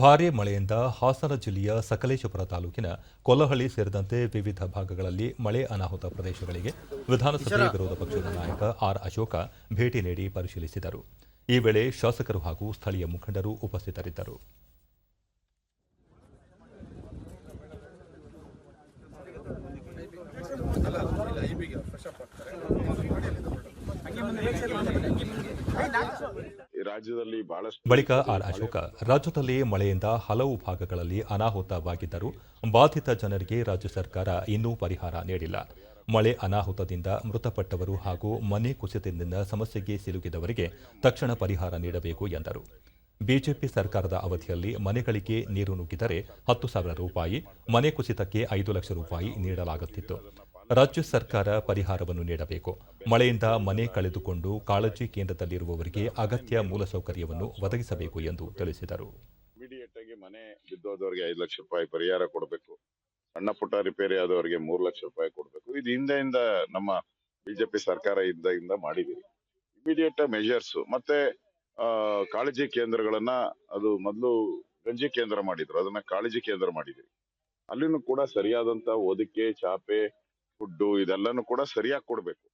ಭಾರೀ ಮಳೆಯಿಂದ ಹಾಸನ ಜಿಲ್ಲೆಯ ಸಕಲೇಶಪುರ ತಾಲೂಕಿನ ಕೊಲಹಳ್ಳಿ ಸೇರಿದಂತೆ ವಿವಿಧ ಭಾಗಗಳಲ್ಲಿ ಮಳೆ ಅನಾಹುತ ಪ್ರದೇಶಗಳಿಗೆ ವಿಧಾನಸಭೆ ವಿರೋಧ ಪಕ್ಷದ ನಾಯಕ ಆರ್ ಅಶೋಕ ಭೇಟಿ ನೀಡಿ ಪರಿಶೀಲಿಸಿದರು. ಈ ವೇಳೆ ಶಾಸಕರು ಹಾಗೂ ಸ್ಥಳೀಯ ಮುಖಂಡರು ಉಪಸ್ಥಿತರಿದ್ದರು. ಈ ರಾಜ್ಯದಲ್ಲಿ ಬಹಳಷ್ಟು ಬಳಿಕ ಆರ್ ಅಶೋಕ, ರಾಜ್ಯದಲ್ಲಿ ಮಳೆಯಿಂದ ಹಲವು ಭಾಗಗಳಲ್ಲಿ ಅನಾಹುತವಾಗಿದ್ದರೂ ಬಾಧಿತ ಜನರಿಗೆ ರಾಜ್ಯ ಸರ್ಕಾರ ಇನ್ನೂ ಪರಿಹಾರ ನೀಡಿಲ್ಲ. ಮಳೆ ಅನಾಹುತದಿಂದ ಮೃತಪಟ್ಟವರು ಹಾಗೂ ಮನೆ ಕುಸಿತದಿಂದ ಸಮಸ್ಯೆಗೆ ಸಿಲುಕಿದವರಿಗೆ ತಕ್ಷಣ ಪರಿಹಾರ ನೀಡಬೇಕು ಎಂದರು. ಬಿಜೆಪಿ ಸರ್ಕಾರದ ಅವಧಿಯಲ್ಲಿ ಮನೆಗಳಿಗೆ ನೀರು ನುಗ್ಗಿದರೆ ಹತ್ತು ಸಾವಿರ ರೂಪಾಯಿ, ಮನೆ ಕುಸಿತಕ್ಕೆ ಐದು ಲಕ್ಷ ರೂಪಾಯಿ ನೀಡಲಾಗುತ್ತಿತ್ತು. ರಾಜ್ಯ ಸರ್ಕಾರ ಪರಿಹಾರವನ್ನು ನೀಡಬೇಕು. ಮಳೆಯಿಂದ ಮನೆ ಕಳೆದುಕೊಂಡು ಕಾಳಜಿ ಕೇಂದ್ರದಲ್ಲಿರುವವರಿಗೆ ಅಗತ್ಯ ಮೂಲಸೌಕರ್ಯವನ್ನು ಒದಗಿಸಬೇಕು ಎಂದು ತಿಳಿಸಿದರು. ಮನೆ ಬಿದ್ದೋದವರಿಗೆ ಐದು ಲಕ್ಷ ರೂಪಾಯಿ ಪರಿಹಾರ ಕೊಡಬೇಕು. ಸಣ್ಣ ಪುಟ್ಟ ರಿಪೇರಿ ಆದವರಿಗೆ ಮೂರು ಲಕ್ಷ ರೂಪಾಯಿ ಕೊಡಬೇಕು. ಇದು ಹಿಂದೆಯಿಂದ ನಮ್ಮ ಬಿಜೆಪಿ ಸರ್ಕಾರ ಇದ್ದಾಗಿಂದ ಮಾಡಿದೀವಿ ಇಮಿಡಿಯೇಟ್ ಮೆಜರ್ಸ್ ಮತ್ತೆ ಕಾಳಜಿ ಕೇಂದ್ರಗಳನ್ನ ಅದು ಮೊದಲು ಗಂಜಿ ಕೇಂದ್ರ ಮಾಡಿದ್ರು. ಅದನ್ನ ಕಾಳಜಿ ಕೇಂದ್ರ ಮಾಡಿದ್ವಿ ಅಲ್ಲಿನೂ ಕೂಡ ಸರಿಯಾದಂತ ಓದಿಕೆ, ಚಾಪೆ ಫುಡ್ಡು ಇದೆಲ್ಲನೂ ಕೂಡ ಸರಿಯಾಗಿ ಕೊಡ್ಬೇಕು.